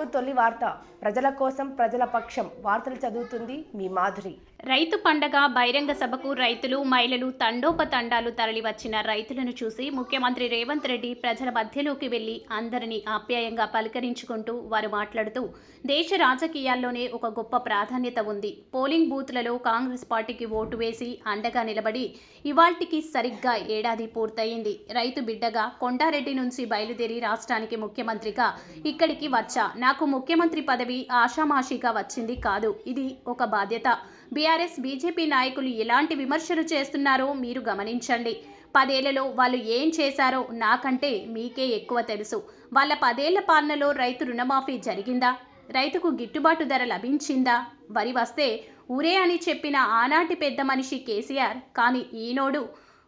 తొలి వార్త. ప్రజల కోసం ప్రజల పక్షం వార్తలు చదువుతుంది మీ మాధురి. రైతు పండగ బహిరంగ సభకు రైతులు మహిళలు తండోపతండాలు తరలివచ్చిన రైతులను చూసి ముఖ్యమంత్రి రేవంత్ రెడ్డి ప్రజల మధ్యలోకి వెళ్ళి అందరినీ ఆప్యాయంగా పలకరించుకుంటూ వారు మాట్లాడుతూ దేశ రాజకీయాల్లోనే ఒక గొప్ప ప్రాధాన్యత ఉంది. పోలింగ్ బూత్లలో కాంగ్రెస్ పార్టీకి ఓటు వేసి అండగా నిలబడి ఇవాల్టికి సరిగ్గా ఏడాది పూర్తయింది. రైతు బిడ్డగా కొండారెడ్డి నుంచి బయలుదేరి రాష్ట్రానికి ముఖ్యమంత్రిగా ఇక్కడికి వచ్చా. నాకు ముఖ్యమంత్రి పదవి ఆషామాషిగా వచ్చింది కాదు. ఇది ఒక బాధ్యత. బీఆర్ఎస్ బీజేపీ నాయకులు ఎలాంటి విమర్శలు చేస్తున్నారో మీరు గమనించండి. పదేళ్ళలో వాళ్ళు ఏం చేశారో నాకంటే మీకే ఎక్కువ తెలుసు. వాళ్ళ పదేళ్ళ పాలనలో రైతు రుణమాఫీ జరిగిందా? రైతుకు గిట్టుబాటు ధర లభించిందా? వరి వస్తే ఊరే అని చెప్పిన ఆనాటి పెద్ద మనిషి కేసీఆర్ కానీ ఈనోడు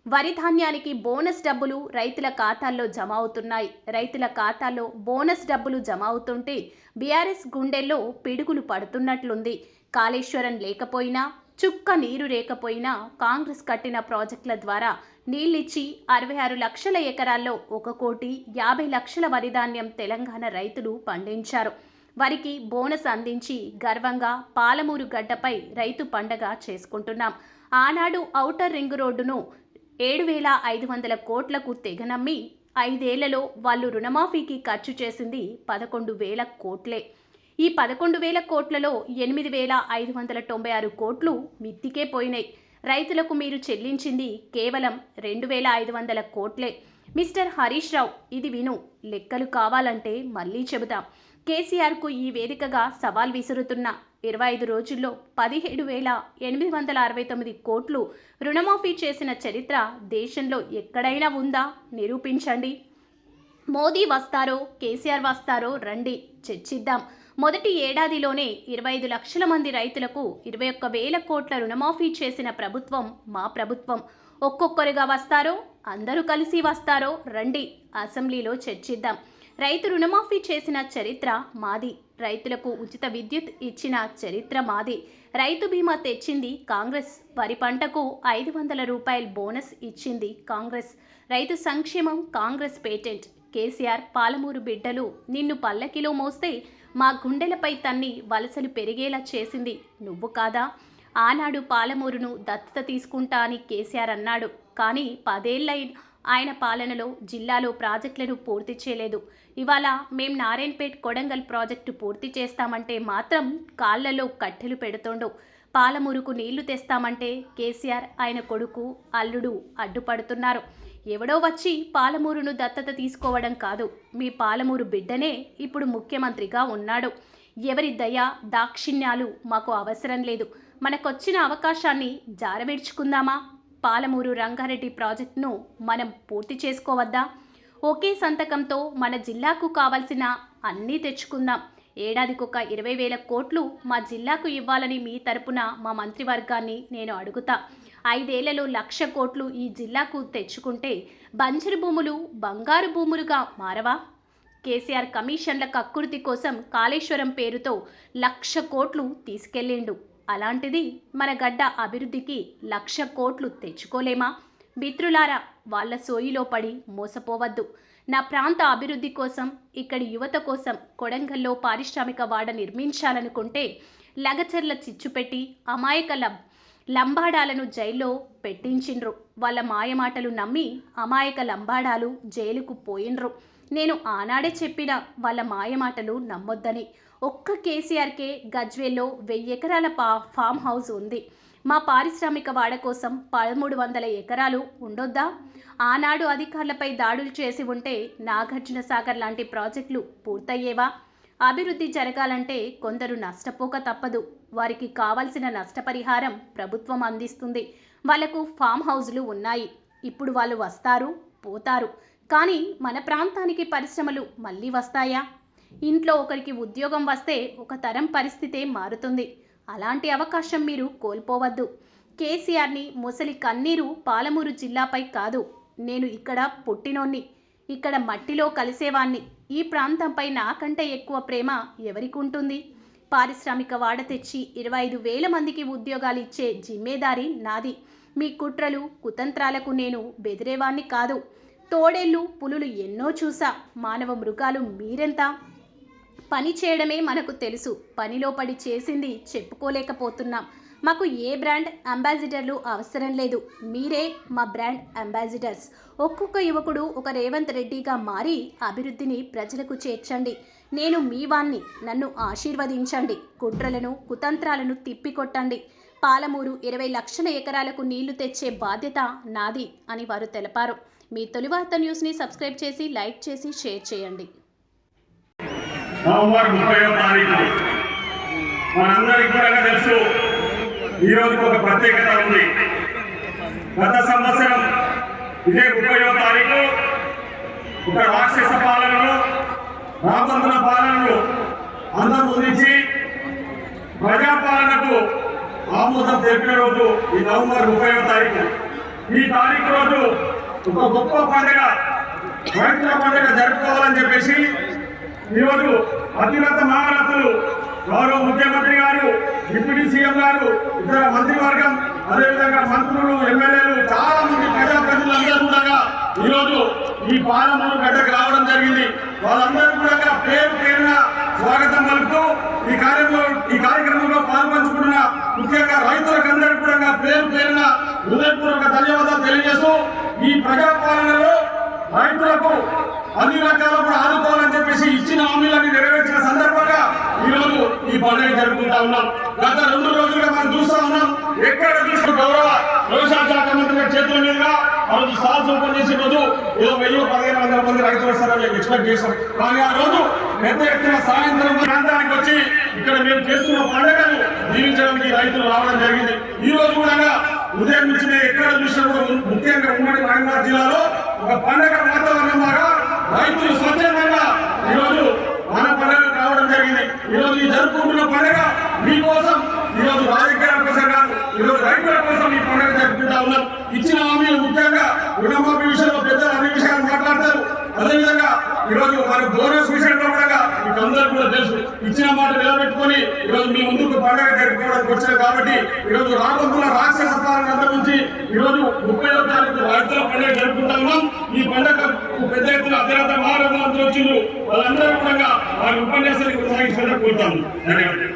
వరి ధాన్యానికి బోనస్ డబ్బులు రైతుల ఖాతాల్లో జమ అవుతున్నాయి. రైతుల ఖాతాల్లో బోనస్ డబ్బులు జమ అవుతుంటే బీఆర్ఎస్ గుండెల్లో పిడుగులు పడుతున్నట్లుంది. కాళేశ్వరం లేకపోయినా చుక్క నీరు లేకపోయినా కాంగ్రెస్ కట్టిన ప్రాజెక్టుల ద్వారా నీళ్ళిచ్చి అరవై ఆరు లక్షల ఎకరాల్లో ఒక కోటి యాభై లక్షల వరి ధాన్యం తెలంగాణ రైతులు పండించారు. వరికి బోనస్ అందించి గర్వంగా పాలమూరు గడ్డపై రైతు పండగ చేసుకుంటున్నాం. ఆనాడు ఔటర్ రింగ్ రోడ్డును ఏడు వేల ఐదు వందల కోట్లకు తెగనమ్మి ఐదేళ్ళలో వాళ్ళు రుణమాఫీకి ఖర్చు చేసింది పదకొండు వేల కోట్లే. ఈ పదకొండు వేల కోట్లలో ఎనిమిది వేల ఐదు వందల తొంభై ఆరు కోట్లు మిత్తికే పోయినాయి. రైతులకు మీరు చెల్లించింది కేవలం రెండు వేల ఐదు వందల కోట్లే. మిస్టర్ హరీష్ రావు ఇది విను. లెక్కలు కావాలంటే మళ్ళీ చెబుతాం కేసీఆర్కు ఈ వేదికగా సవాల్ విసురుతున్న ఇరవై ఐదు రోజుల్లో పదిహేడు వేల ఎనిమిది వందల అరవై తొమ్మిది కోట్లు రుణమాఫీ చేసిన చరిత్ర దేశంలో ఎక్కడైనా ఉందా? నిరూపించండి. మోదీ వస్తారో కేసీఆర్ వస్తారో రండి చర్చిద్దాం. మొదటి ఏడాదిలోనే ఇరవై ఐదు లక్షల మంది రైతులకు ఇరవై ఒక్క వేల కోట్ల రుణమాఫీ చేసిన ప్రభుత్వం మా ప్రభుత్వం. ఒక్కొక్కరుగా వస్తారో అందరూ కలిసి వస్తారో రండి అసెంబ్లీలో చర్చిద్దాం. రైతు రుణమాఫీ చేసిన చరిత్ర మాది. రైతులకు ఉచిత విద్యుత్ ఇచ్చిన చరిత్ర మాది. రైతు బీమా తెచ్చింది కాంగ్రెస్. వరి పంటకు ఐదు వందల రూపాయల బోనస్ ఇచ్చింది కాంగ్రెస్. రైతు సంక్షేమం కాంగ్రెస్ పేటెంట్. కేసీఆర్ పాలమూరు బిడ్డలు నిన్ను పల్లకిలో మోస్తే మా గుండెలపై తన్ని వలసలు పెరిగేలా చేసింది నువ్వు కాదా? ఆనాడు పాలమూరును దత్తత తీసుకుంటా అని కేసీఆర్ అన్నాడు. కానీ పదేళ్ళై ఆయన పాలనలో జిల్లాలో ప్రాజెక్టులను పూర్తి చేయలేదు. ఇవాళ మేము నారాయణపేట్ కొడంగల్ ప్రాజెక్టు పూర్తి చేస్తామంటే మాత్రం కాళ్ళలో కట్టెలు పెడుతోండు. పాలమూరుకు నీళ్ళు తెస్తామంటే కేసీఆర్ ఆయన కొడుకు అల్లుడు అడ్డుపడుతున్నారు. ఎవడో వచ్చి పాలమూరును దత్తత తీసుకోవడం కాదు. మీ పాలమూరు బిడ్డనే ఇప్పుడు ముఖ్యమంత్రిగా ఉన్నాడు. ఎవరి దయ దాక్షిణ్యాలు మాకు అవసరం లేదు. మనకొచ్చిన అవకాశాన్ని జారవిడ్చుకుందామా? పాలమూరు రంగారెడ్డి ప్రాజెక్టును మనం పూర్తి చేసుకోవద్దా? ఒకే సంతకంతో మన జిల్లాకు కావలసిన అన్నీ తెచ్చుకుందాం. ఏడాదికొక ఇరవై వేల కోట్లు మా జిల్లాకు ఇవ్వాలని మీ తరపున మా మంత్రివర్గాన్ని నేను అడుగుతా. ఐదేళ్ళలో లక్ష కోట్లు ఈ జిల్లాకు తెచ్చుకుంటే బంజరు భూములు బంగారు భూములుగా మారవా? కేసీఆర్ కమిషన్ల కక్కుర్తి కోసం కాళేశ్వరం పేరుతో లక్ష కోట్లు తీసుకెళ్ళిండు. అలాంటిది మన గడ్డ అభివృద్ధికి లక్ష కోట్లు తెచ్చుకోలేమా? మిత్రులారా వాళ్ళ సోయిలో పడి మోసపోవద్దు. నా ప్రాంత అభివృద్ధి కోసం ఇక్కడి యువత కోసం కొడంగల్లో పారిశ్రామిక వాడ నిర్మించాలనుకుంటే లగచర్ల చిచ్చుపెట్టి అమాయక లం లంబాడాలను జైల్లో పెట్టించిండ్రు. వాళ్ళ మాయమాటలు నమ్మి అమాయక లంబాడాలు జైలుకు పోయిండ్రు. నేను ఆనాడే చెప్పిన వాళ్ళ మాయమాటలు నమ్మొద్దని. ఒక్క కేసీఆర్కే గజ్వేల్లో వెయ్యి ఎకరాల పా ఫామ్ హౌస్ ఉంది. మా పారిశ్రామిక వాడ కోసం పదమూడు వందల ఎకరాలు ఉండొద్దా? ఆనాడు అధికారులపై దాడులు చేసి ఉంటే నాగార్జున సాగర్ లాంటి ప్రాజెక్టులు పూర్తయ్యేవా? అభివృద్ధి జరగాలంటే కొందరు నష్టపోక తప్పదు. వారికి కావాల్సిన నష్టపరిహారం ప్రభుత్వం అందిస్తుంది. వాళ్ళకు ఫామ్ హౌజ్లు ఉన్నాయి. ఇప్పుడు వాళ్ళు వస్తారు పోతారు. కానీ మన ప్రాంతానికి పరిశ్రమలు మళ్ళీ వస్తాయా? ఇంట్లో ఒకరికి ఉద్యోగం వస్తే ఒక తరం పరిస్థితే మారుతుంది. అలాంటి అవకాశం మీరు కోల్పోవద్దు. కేసీఆర్ని ముసలి కన్నీరు పాలమూరు జిల్లాపై కాదు. నేను ఇక్కడ పుట్టినోన్ని ఇక్కడ మట్టిలో కలిసేవాణ్ణి. ఈ ప్రాంతంపై నాకంటే ఎక్కువ ప్రేమ ఎవరికి ఉంటుంది పారిశ్రామిక వాడ తెచ్చి ఇరవై ఐదు వేల మందికి ఉద్యోగాలు ఇచ్చే జిమ్మేదారి నాది. మీ కుట్రలు కుతంత్రాలకు నేను బెదిరేవాణ్ణి కాదు. తోడేళ్ళు పులులు ఎన్నో చూసా. మానవ మృగాలు మీరెంత? పని చేయడమే మనకు తెలుసు. పనిలో పడి చేసింది చెప్పుకోలేకపోతున్నాం. మాకు ఏ బ్రాండ్ అంబాసిడర్లు అవసరం లేదు. మీరే మా బ్రాండ్ అంబాసిడర్స్. ఒక్కొక్క యువకుడు ఒక రేవంత్ రెడ్డిగా మారి అభివృద్ధిని ప్రజలకు చేర్చండి. నేను మీ వాణ్ణి. నన్ను ఆశీర్వదించండి. కుట్రలను కుతంత్రాలను తిప్పికొట్టండి. పాలమూరు ఇరవై లక్షల ఎకరాలకు నీళ్ళు తెచ్చే బాధ్యత నాది అని వారు తెలిపారు. మీ తొలి వార్త న్యూస్ని సబ్స్క్రైబ్ చేసి లైక్ చేసి షేర్ చేయండి. నవంబర్ ముప్పైవ తారీఖు. మనందరికీ కూడా తెలుసు ఈ ఒక ప్రత్యేకత ఉంది. గత సంవత్సరం ఇదే ముప్పైవ తారీఖు ఒక రాక్షస పాలనను రాబందుల పాలనను అంతమొందించి ప్రజాపాలనకు ఆమోదం తెలిపిన రోజు ఈ నవంబర్ ముప్పైవ తారీఖు. ఈ తారీఖు రోజు ఒక గొప్ప పండుగ. పవిత్ర పండుగ జరుపుకోవాలని చెప్పేసి ఈరోజు అతిరత మహారథులు గౌరవ ముఖ్యమంత్రి గారు డిప్యూటీ సీఎం గారు ఇతర మంత్రివర్గం అదేవిధంగా మంత్రులు ఎమ్మెల్యేలు చాలా మంది ప్రజాప్రతినిధులందరూ కూడా ఈరోజు ఈ పాలమూరు గడ్డకు రావడం జరిగింది. వాళ్ళందరూ కూడా పేరు పేరున స్వాగతం పలుకుతూ ఈ కార్యంలో ఈ కార్యక్రమంలో పాల్పంచుకున్న ముఖ్యంగా రైతులకందరికీ కూడా పేరు పేరున హృదయపూర్వక ధన్యవాదాలు తెలియజేస్తూ ఈ ప్రజాపాలనలో రైతులకు అన్ని రకాల కూడా ఆదుకోవాలని చెప్పేసి ఇచ్చిన హామీలన్నీ నెరవేర్చిన సందర్భంగా ఈ రోజు ఈ పండుగ జరుపుకుంటా ఉన్నాం. గత రెండు రోజులుగా మనం చూస్తా ఉన్నాం. ఎక్కడ చూసిన గౌరవ వ్యవసాయ శాఖ మంత్రి చేతుల మీదుగా ఆ రోజు సాల్స్ ఓపెన్ చేసే రోజు ఏదో వెయ్యి పదిహేను వందల మంది రైతులు వస్తారని మేము ఎక్స్పెక్ట్ చేశాం. కానీ ఆ రోజు పెద్ద ఎత్తున సాయంత్రం ప్రాంతానికి వచ్చి ఇక్కడ మేము చేస్తున్న పండుగను దీవించడానికి రైతులు రావడం జరిగింది. ఈ రోజు కూడా ఉదయం నుంచి మేము ఎక్కడ చూసినా ముఖ్యంగా ఉమ్మడి వరంగల్ జిల్లాలో ఒక పండగ వాతావరణం లాగా రైతులు స్వచ్ఛందంగా ఈరోజు మన పండుగ రావడం జరిగింది. ఈరోజు ఈ జరుపుకుంటున్న పండుగ మీకోసం ఈరోజు రాజకీయాల కోసం కాదు ఈరోజు రైతుల కోసం ఈ పండుగ జరుపుకుంటా ఉన్నాం. ఇచ్చిన హామీలు ముఖ్యంగా రుణమాఫీ విషయంలో పెద్దలు అన్ని విషయాలు మాట్లాడతారు. అదేవిధంగా ఈరోజు మన బోనస్ విషయంలో కూడా మీకు అందరూ కూడా తెలుసు. ఇచ్చిన మాట నిలబెట్టుకొని ఈరోజు మీ ముందుకు పండుగ జరుపుకోవడానికి వచ్చారు కాబట్టి ఈరోజు రాబోతున్న రాక్షస పాలన అంత ఈరోజు ముప్పై తారీఖు రైతుల పండుగ జరుపుకుంటా ఈ పండుగ పెద్ద ఎత్తున అత్యంత మహారథులందరూ వచ్చిండ్రు. వాళ్ళందరూ కూడా వారి ఉపన్యాసానికి కొనసాగించాలని కోరుతాము ధన్యవాదాలు.